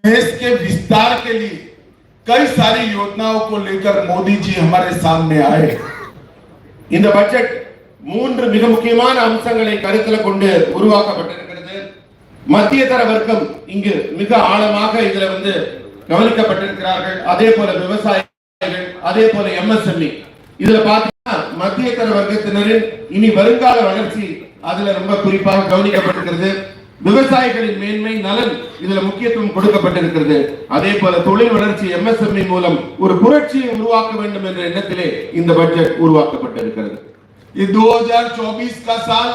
देश के विस्तार के लिए कई सारी योजनाओं को लेकर मोदी जी हमारे सामने आए இந்த பட்ஜெட் மூன்று மிக முக்கியமான அம்சங்களை கருத்தில் கொண்டு உருவாக்கப்பட்டிருக்கிறது மத்திய தர வர்க்கம் இங்கு மிக ஆழமாக இதுல வந்து கவனிக்கப்பட்டிருக்கிறார்கள் அதே போல விவசாயிகள் அதே போல எம்எஸ்எம்இ இதுல பாத்தீங்கன்னா மத்திய தர வர்க்கத்தினரின் இனி வருங்கால வளர்ச்சி அதுல ரொம்ப குறிப்பாக கவனிக்கப்பட்டிருக்கிறது விவசாயிகளின் மேன்மை நலன் இதுல முக்கியத்துவம் கொடுக்கப்பட்டிருக்கிறது அதே போல தொழில் வளர்ச்சி எம்எஸ்எம்இ மூலம் ஒரு புரட்சியை உருவாக்க வேண்டும் என்ற எண்ணத்திலே இந்த பட்ஜெட் உருவாக்கப்பட்டிருக்கிறது ये 2024 का साल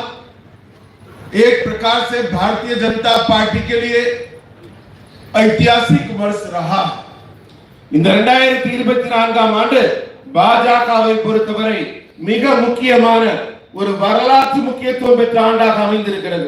एक प्रकार से भारतीय जनता पार्टी के लिए ऐतिहासिक वर्ष रहा இந்த இரண்டாயிரத்தி இருபத்தி நான்காம் ஆண்டு பாஜகவை பொறுத்தவரை மிக முக்கியமான ஒரு வரலாற்று முக்கியத்துவம் பெற்ற ஆண்டாக அமைந்திருக்கிறது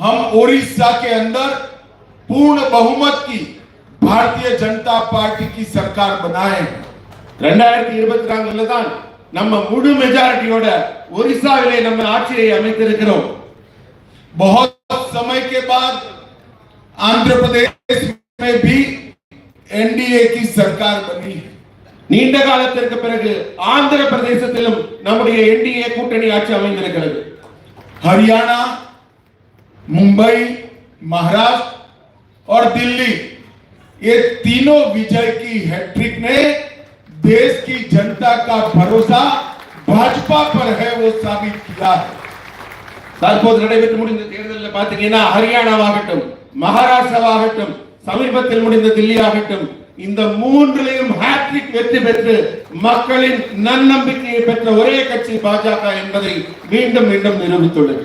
हम ओडिशा के अंदर पूर्ण बहुमत की भारतीय जनता पार्टी की सरकार बनाए हैं ரெண்டாயிரத்தி இருபத்தி நான்குல தான் நம்ம முழு மெஜாரிட்டியோட ஒரிசாவிலே நம்ம ஆட்சியை அமைத்திருக்கிறோம் बहुत समय के बाद आंध्र प्रदेश में भी एनडीए की सरकार बनी है நீண்ட காலத்திற்கு பிறகு ஆந்திர பிரதேசத்திலும் நம்முடைய என்டிஏ கூட்டணி ஆட்சி அமைந்திருக்கிறது हरियाणा मुंबई महाराष्ट्र और दिल्ली ये तीनों विजय की हैट्रिक ने देश की जनता का भरोसा भाजपा पर है वो साबित किया है தற்போது நடைபெற்று முடிந்த தேர்தலில் பாத்தீங்கன்னா ஹரியானாவாகட்டும் மகாராஷ்டிராவாகட்டும் சமீபத்தில் முடிந்த தில்லி ஆகட்டும் இந்த மூன்றிலையும் ஹேட்ரிக் வெற்றி பெற்று மக்களின் நன்னம்பிக்கையை பெற்ற ஒரே கட்சி பாஜக என்பதை மீண்டும் மீண்டும் நிரூபித்துள்ளது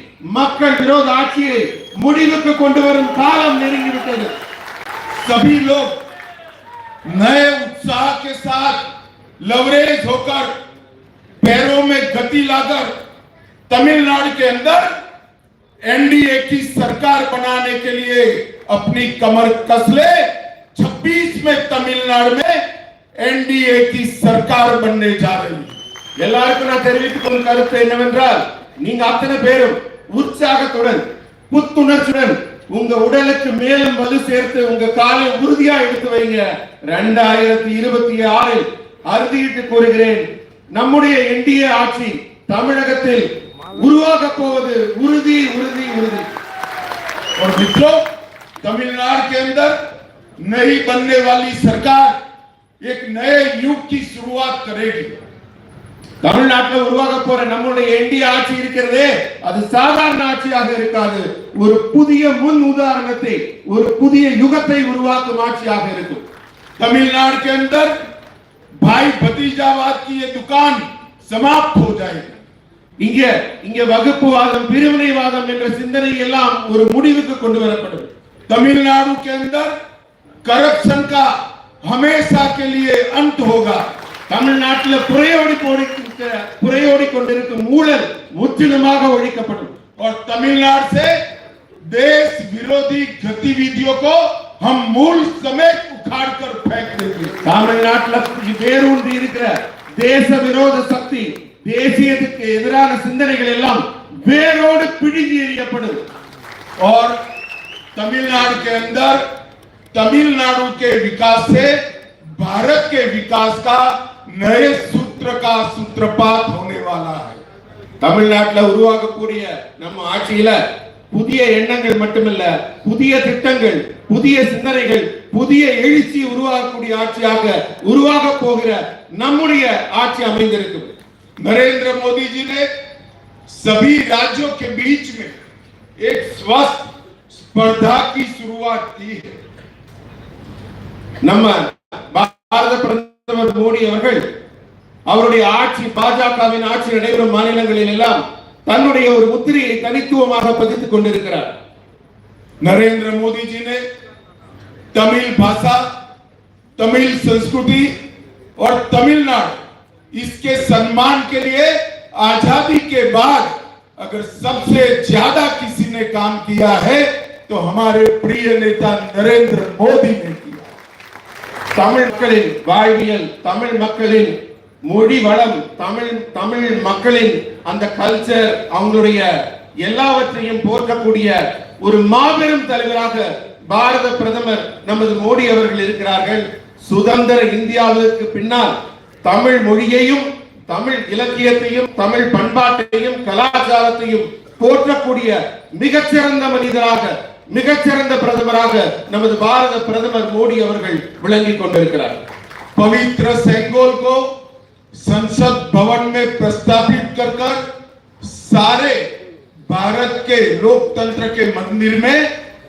மக்கள் விரோத ஆட்சியை முடிவுக்கு கொண்டு வரும் காலம் நெருங்கிவிட்டது सभी लोग नए उत्साह के साथ लवरेज होकर पैरों में गति लाकर तमिलनाडु के अंदर एनडीए की सरकार बनाने के लिए अपनी कमर कस ले 26 में तमिलनाडु में एनडीए की सरकार बनने जा रही है எல்லாருக்கும் நான் தெரிவித்துக் கொள்ளும் கருத்து என்னவென்றால் நீங்க அத்தனை பேரும் உற்சாகத்துடன் புத்துணர்ச்சியுடன் உங்க உடலுக்கு மேலும் வலு சேர்த்து உங்க காலை உறுதியா எடுத்து வைங்க ரெண்டாயிரத்தி இருபத்தி ஆறில் அறுதியிட்டு கூறுகிறேன் நம்முடைய என்டிஏ ஆட்சி தமிழகத்தில் உருவாக போவது உறுதி உறுதி உறுதி और मित्रों तमिलनाडु के अंदर नई बनने वाली सरकार एक नए युग की शुरुआत करेगी தமிழ்நாட்டில் உருவாக போற நம்முடைய என்டிஏ ஆட்சி இருக்கிறதே அது சாதாரண ஆட்சியாக இருக்காது ஒரு புதிய முன் உதாரணத்தை ஒரு புதிய யுகத்தை உருவாக்கும் ஆட்சியாக இருக்கும் तमिलनाडु के अंदर भाई भतीजावाद की ये दुकान समाप्त हो जाएगी இங்க இங்க வகுப்புவாதம் பிரிவினைவாதம் என்ற சிந்தனை எல்லாம் ஒரு முடிவுக்கு கொண்டு வரப்படும் तमिलनाडु के अंदर करप्शन का हमेशा के लिए अंत होगा தமிழ்நாட்டில் புறையோடி போடிக்கிற புறையோடி கொண்டிருக்கும் ஊழல் முற்றிலுமாக ஒழிக்கப்படும் और तमिलनाडु से देश विरोधी गतिविधियों को हम मूल समेत उखाड़ कर फेंक देंगे தமிழ்நாட்டில் வேரூன்றி இருக்கிற தேச விரோத சக்தி தேசியத்துக்கு எதிரான சிந்தனைகள் எல்லாம் வேரோடு பிடுங்கி எறியப்படும் और तमिलनाडु के अंदर तमिलनाडु के विकास से भारत के विकास का नए सूत्र का सूत्रपात होने वाला है தமிழ்நாட்டில் உருவாகக்கூடிய நம்ம ஆட்சியில புதிய எண்ணங்கள் மட்டுமல்ல புதிய திட்டங்கள் புதிய சிந்தனைகள் புதிய எழுச்சி உருவாகக்கூடிய ஆட்சியாக உருவாக போகிற நம்முடைய ஆட்சி அமைந்திருக்கும் नरेंद्र मोदी जी ने सभी राज्यों के बीच में एक स्वस्थ स्पर्धा की शुरुआत की है நம்ம பாரத பிரதமர் மோடி அவர்கள் அவருடைய ஆட்சி பாஜகவின் ஆட்சி நடைபெறும் மாநிலங்களில் எல்லாம் தன்னுடைய ஒரு முத்திரையை தனித்துவமாக பதித்துக் கொண்டிருக்கிறார் नरेंद्र मोदी जी ने तमिल भाषा तमिल संस्कृति और तमिलनाडु इसके सम्मान के लिए आजादी के बाद अगर सबसे ज्यादा किसी ने काम किया है तो हमारे प्रिय नेता नरेंद्र मोदी ने किया தமிழ் மக்களின் வாழ்வியல் தமிழ் மக்களின் மொழி வளம் தமிழ் தமிழ் மக்களின் அந்த கல்ச்சர் அவங்களுடைய எல்லாவற்றையும் போற்றக்கூடிய ஒரு மாபெரும் தலைவராக பாரத பிரதமர் நமது மோடி அவர்கள் இருக்கிறார்கள். சுதந்திர இந்தியாவிற்கு பின்னால் தமிழ் மொழியையும் தமிழ் இலக்கியத்தையும் தமிழ் பண்பாட்டையும் கலாச்சாரத்தையும் போற்றக்கூடிய மிகச்சிறந்த மனிதராக மிகச்சிறந்த பிரதமராக நமது பாரத பிரதமர் மோடி அவர்கள் விளங்கிக் கொண்டிருக்கிறார். பவித்ர செங்கோல் கோ संसद भवन में प्रस्तावित कर कर सारे भारत के लोकतंत्र के मंदिर में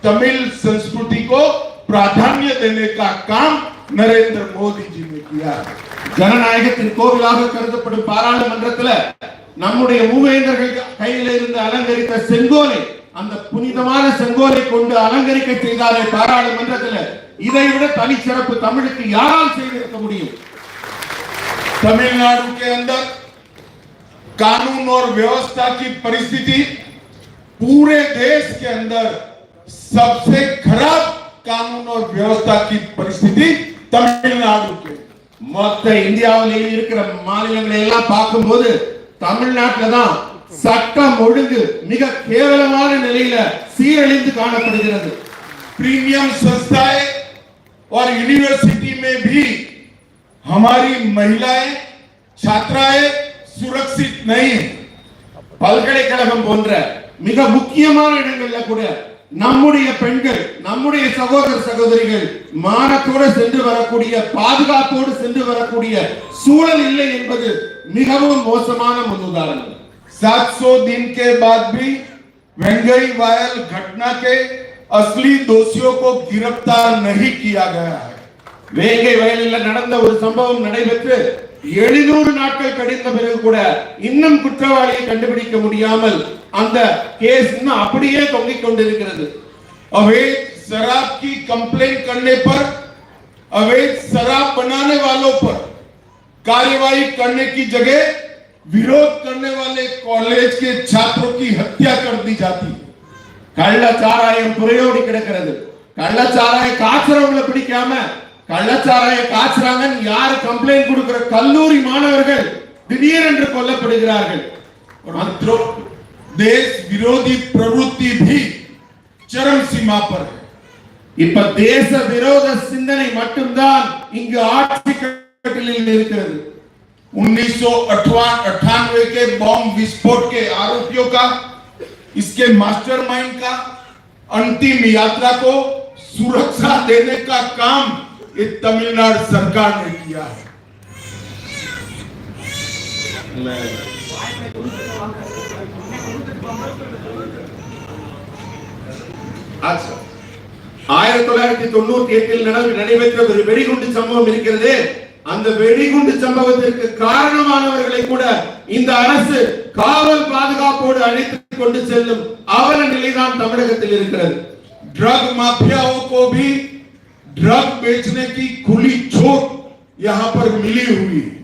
तमिल संस्कृति को प्राधान्य देने का काम नरेंद्र मोदी जी ने किया है ஜனநாயகத்தின் கோவிலாக கருதப்படும் பாராளுமன்றத்துல நம்முடைய மூவேந்தர்கள் கையில இருந்து அலங்கரித்த செங்கோலை அந்த புனிதமான செங்கோலை கொண்டு அலங்கரிக்க செய்தாரே பாராளுமன்றத்துல இதை விட தனிச்சிறப்பு தமிழுக்கு யாரால் செய்திருக்க முடியும் तमिलनाडु के अंदर कानून और व्यवस्था की परिस्थिति पूरे देश के अंदर सबसे खराब कानून और व्यवस्था की परिस्थिति तमिलनाडु के மொத்த இந்தியாவிலேயே இருக்கிற மாநிலங்களை எல்லாம் பார்க்கும்போது தமிழ்நாட்டுல தான் சட்டம் ஒழுங்கு மிக கேவலமான நிலையில சீரழிந்து காணப்படுகிறது प्रीमियम संस्थाएं और यूनिवर्सिटी में भी हमारी महिलाएं छात्राएं सुरक्षित नहीं है பல்கலைக்கழகம் போன்ற மிக முக்கியமான இடங்கள்ல கூட நம்முடைய பெண்கள் நம்முடைய சகோதர சகோதரிகள் மானத்தோடு சென்று வரக்கூடிய பாதுகாப்போடு சென்று வரக்கூடிய சூழல் இல்லை என்பது மிகவும் மோசமான முன் உதாரணம் 700 दिन के बाद भी वेंगई वायल घटना के असली दोषियों को गिरफ्तार नहीं किया गया है வேங்கை வயலில் நடந்த ஒரு சம்பவம் நடைபெற்று எழுநூறு நாட்கள் கழிந்த பிறகு கூட இன்னும் குற்றவாளியை கண்டுபிடிக்க முடியாமல் அந்த கேஸ் இன்னும் அப்படியே தொங்கிக் கொண்டிருக்கிறது अवैध शराब की कंप्लेन करने पर अवैध शराब बनाने वालों पर कार्यवाही करने की जगह विरोध करने वाले कॉलेज के छात्रों की हत्या कर दी जाती है கள்ளச்சாராயம் புறையோடி கிடக்கிறது கள்ளச்சாராயம் காய்ச்சறவங்களை பிடிக்காம கள்ளச்சாராயம் காய்ச்சறாங்கன்னு யாரு கம்ப்ளைண்ட் கொடுக்கிற கல்லூரி மாணவர்கள் திடீரென்று கொல்லப்படுகிறார்கள் मित्रों देश विरोधी प्रवृत्ति भी चरम सीमा पर है இப்ப தேச விரோத சிந்தனை மட்டும்தான் இங்கு ஆட்சி கட்டிலில் இருக்கிறது उन्नीस के बॉम्ब विस्फोट के आरोपियों का इसके मास्टरमाइंड का अंतिम यात्रा को सुरक्षा देने का काम ये तमिलनाडु सरकार ने किया है ஆச்சா. ஆயிரத்தி தொள்ளாயிரத்தி தொண்ணூத்தி எட்டில் நடந்து நடைபெற்ற ஒரு வெடிகுண்டு சம்பவம் இருக்கிறது அந்த வெடிகுண்டு சம்பவத்திற்கு காரணமானவர்களை கூட இந்த அரசு காவல் பாதுகாப்போடு அழைத்துக் கொண்டு செல்லும் அவல நிலைதான் தமிழகத்தில் இருக்கிறது ड्रग माफियाओं को भी ड्रग बेचने की खुली छूट यहाँ पर मिली हुई है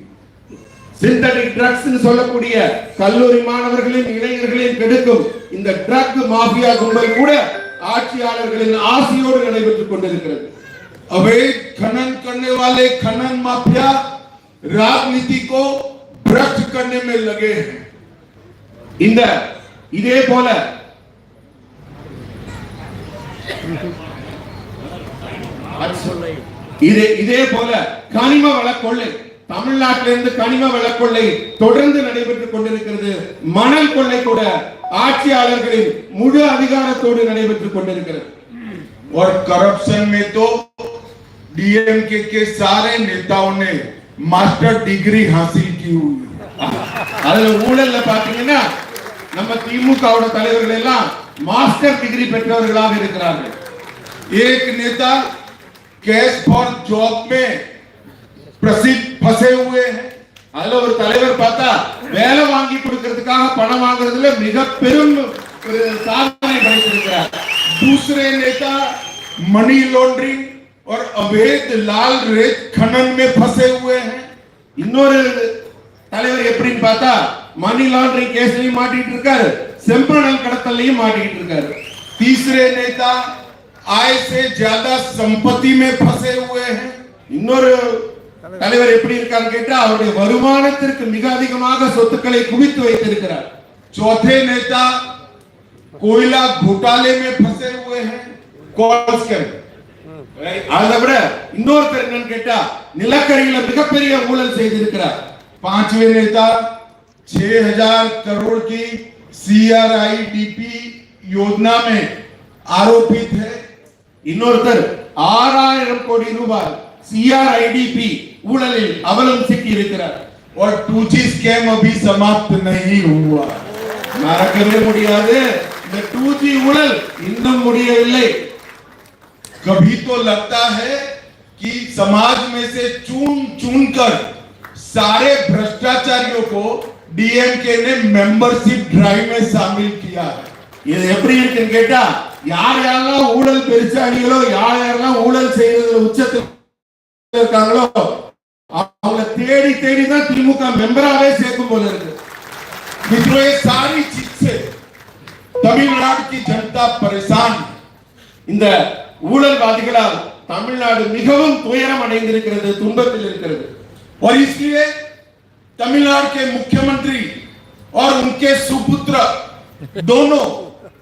சிந்தடிக் ட்ரக்ஸ் சொல்லக்கூடிய கல்லூரி மாணவர்களின் இளைஞர்களின் கெடுக்கும் இந்த ட்ரக் மாஃபியா கும்பல் கூட ஆட்சியாளர்களின் ஆசையோடு நடைபெற்றுக் கொண்டிருக்கிறது अवैध खनन करने वाले खनन माफिया राजनीति को भ्रष्ट करने में लगे हैं இந்த இதே போல இதே இதே போல கனிம வள கொள்ளை தமிழ்நாட்டிலிருந்து கனிம வள கொள்ளை தொடர்ந்து நடைபெற்றுக் கொண்டிருக்கிறது மணல் கொள்ளை கூட ஆட்சியாளர்களின் முழு அதிகாரத்தோடு நடைபெற்றுக் கொண்டிருக்கிறது और करप्शन में तो डीएमके के सारे नेताओं ने मास्टर डिग्री हासिल की हुई है அதுல ஊழல்ல பாத்தீங்கன்னா நம்ம திமுகவோட தலைவர்கள் எல்லாம் மாஸ்டர் டிகிரி பெற்றவர்களாக இருக்கிறார்கள் एक नेता कैश फॉर जॉब में प्रसिद्ध फंसे हुए हैं அதுல ஒரு தலைவர் பார்த்தா வேலை வாங்கி கொடுக்கிறதுக்காக பணம் வாங்குறதுல மிக பெரும் ஒரு சாதனை படைத்திருக்கிறார் दूसरे नेता मनी लॉन्ड्रिंग और अवैध लाल रेत खनन में फंसे हुए हैं இன்னொரு தலைவர் எப்படின்னு பார்த்தா மணி லாண்டரிங் கேஸ்லயும் மாட்டிட்டு இருக்காரு செம்பனல் கடத்தல்லையும் மாட்டிட்டு இருக்காரு तीसरे नेता आय से ज्यादा संपत्ति में फंसे हुए हैं இன்னொரு தலைவர் எப்படி இருக்கான்னு கேட்டா அவருடைய வருமானத்திற்கு மிக அதிகமாக சொத்துக்களை குவித்து வைத்திருக்கிறார் चौथे नेता कोयला घोटाले में फंसे हुए हैं कॉल स्कैम அதை விட இன்னொருத்தர் என்னன்னு கேட்டா நிலக்கரியில மிகப்பெரிய ஊழல் செய்திருக்கிறார் पांचवे नेता 6000 करोड़ की सीआरआईडीपी योजना में आरोपित है இன்னொருத்தர் ஆறாயிரம் கோடி ரூபாய் சிஆர்ஐடிபி ஊழலில் அவலம் சிக்கி இருக்கிறார் और 2G स्कैम अभी समाप्त नहीं हुआ மறக்கவே முடியாது இந்த டூ ஜி ஊழல் இன்னும் முடியவில்லை कभी तो लगता है कि समाज में से चुन चुन कर सारे भ्रष्टाचारियों को डीएमके ने मेंबरशिप ड्राइव में शामिल किया है இது எப்படி இருக்குன்னு கேட்டா யார் யாரெல்லாம் ஊழல் பெருசாளிகளோ யார் யாரெல்லாம் ஊழல் செய்யறதுல உச்சத்தில் இருக்காங்களோ அவங்கள தேடி தேடி தான் திமுக மெம்பராவே சேர்க்கும் போல இருக்கு मित्रों ये सारी चीज से तमिलनाडु की जनता परेशान है இந்த ஊழல்வாதிகளால் தமிழ்நாடு மிகவும் துயரம் அடைந்திருக்கிறது துன்பத்தில் இருக்கிறது और इसलिए तमिलनाडु के मुख्यमंत्री और उनके सुपुत्र दोनों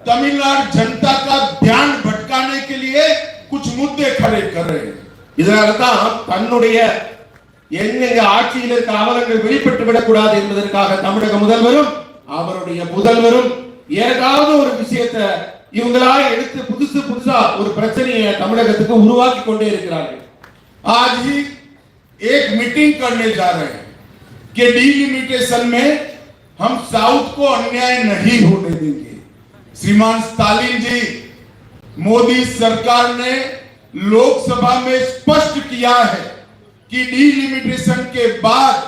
तमिलनाडु जनता का ध्यान भटकाने के लिए कुछ मुद्दे खड़े कर रहे हैं இதனால தான் தன்னுடைய எங்கெங்க ஆட்சியில் இருக்க அவலங்கள் வெளிப்பட்டு விடக்கூடாது என்பதற்காக தமிழக முதல்வரும் அவருடைய முதல்வரும் ஏதாவது ஒரு விஷயத்தை இவங்களா எடுத்து புதுசு புதுசா ஒரு பிரச்சனையை தமிழகத்துக்கு உருவாக்கி கொண்டே இருக்கிறார்கள் आज ही एक मीटिंग करने जा रहे हैं कि डिलिमिटेशन में हम साउथ को अन्याय नहीं होने देंगे श्रीमान स्टालिन जी मोदी सरकार ने लोकसभा में स्पष्ट किया है कि डिलिमिटेशन के बाद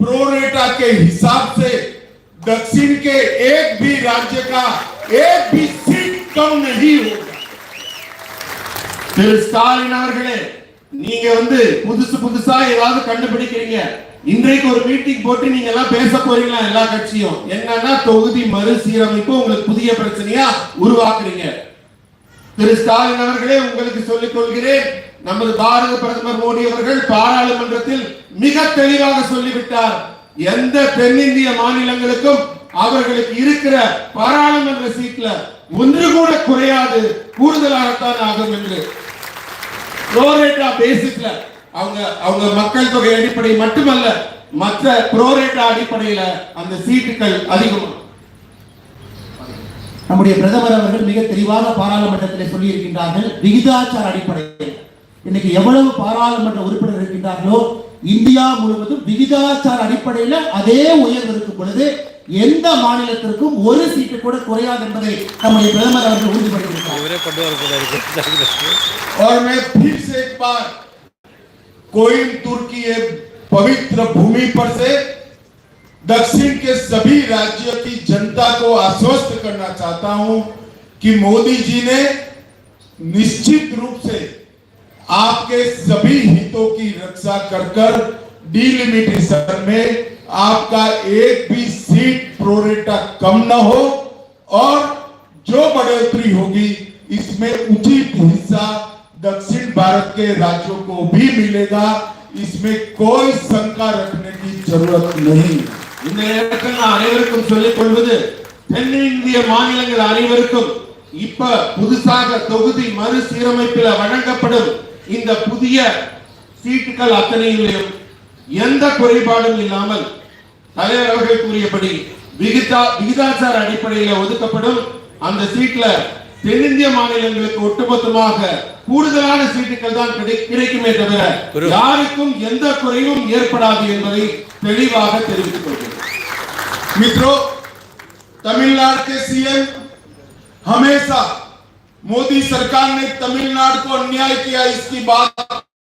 प्रोरेटा के हिसाब से दक्षिण के एक भी राज्य का एक भी सीट कम नहीं होगा திரு ஸ்டாலின் அவர்களே நீங்க வந்து புதுசு புதுசா ஏதாவது கண்டுபிடிக்கிறீங்க இன்றைக்கு ஒரு மீட்டிங் போட்டு நீங்க எல்லாம் பேச போறீங்களா எல்லா கட்சியும்? என்னன்னா தொகுதி மறுசீரமைப்பு உங்களுக்கு புதிய பிரச்சனையா உருவாக்குறீங்க. திரு ஸ்டாலின் அவர்களே உங்களுக்கு சொல்லிக் கொள்கிறேன் நமது பாரத பிரதமர் மோடி அவர்கள் பாராளுமன்றத்தில் மிக தெளிவாக சொல்லிவிட்டார். எந்த தென்னிந்திய மாநிலங்களுக்கும் அவர்களுக்கு இருக்கிற பாராளுமன்ற சீட்ல ஒன்று கூட குறையாது கூடுதலாகத்தான் ஆகும் என்று. ப்ரோரேட்டா அவங்க அவங்க மக்கள் தொகை அடிப்படை மட்டுமல்ல மற்ற ப்ரோரேட்டா அடிப்படையில அந்த சீட்டுகள் அதிகம் நம்முடைய பிரதமர் அவர்கள் மிக தெளிவாக பாராளுமன்றத்தில் சொல்லி இருக்கின்றார்கள் விகிதாச்சார அடிப்படையில் இன்னைக்கு எவ்வளவு பாராளுமன்ற உறுப்பினர் இருக்கின்றார்களோ இந்தியா முழுவதும் விகிதாச்சார அடிப்படையில் அதே உயர்வு இருக்கும் பொழுது எந்த மாநிலத்திற்கும் ஒரு சீட்டு கூட குறையாது என்பதை நம்முடைய பிரதமர் அவர்கள் உறுதிப்படுத்தியிருக்கிறார். कोयम्बतूर की ये पवित्र भूमि पर से दक्षिण के सभी राज्यों की जनता को आश्वस्त करना चाहता हूँ कि मोदी जी ने निश्चित रूप से आपके सभी हितों की रक्षा कर कर डिलिमिटेशन में आपका एक भी सीट प्रोरेटा कम न हो और जो बढ़ोतरी होगी, इसमें उचित हिस्सा दक्षिण भारत के राज्यों को भी मिलेगा इसमें कोई शंका रखने की जरूरत नहीं இந்த நேரத்தில் நான் அனைவருக்கும் சொல்லிக் கொள்வது தென்னிந்திய மாநிலங்கள் அனைவருக்கும் இப்ப புதுசாக தொகுதி மறுசீரமைப்பில் வழங்கப்படும் இந்த புதிய சீட்டுகள் அத்தனையிலும் எந்த குறைபாடும் இல்லாமல் தலைவர் அவர்கள் கூறியபடி விகிதா விகிதாச்சார அடிப்படையில் ஒதுக்கப்படும் அந்த சீட்ல தென்னிந்திய மாநிலங்களுக்கு ஒட்டுமொத்தமாக கூடுதலான சீட்டுகள் தான் கிடை- கிடைக்குமே தவிர குரு. யாருக்கும் எந்த குறைவும் ஏற்படாது என்பதை தெளிவாக தெரிவித்துக் கொள்கிறேன் मित्रों तमिलनाडु के सीएम हमेशा मोदी सरकार ने तमिलनाडु को अन्याय किया इसकी बात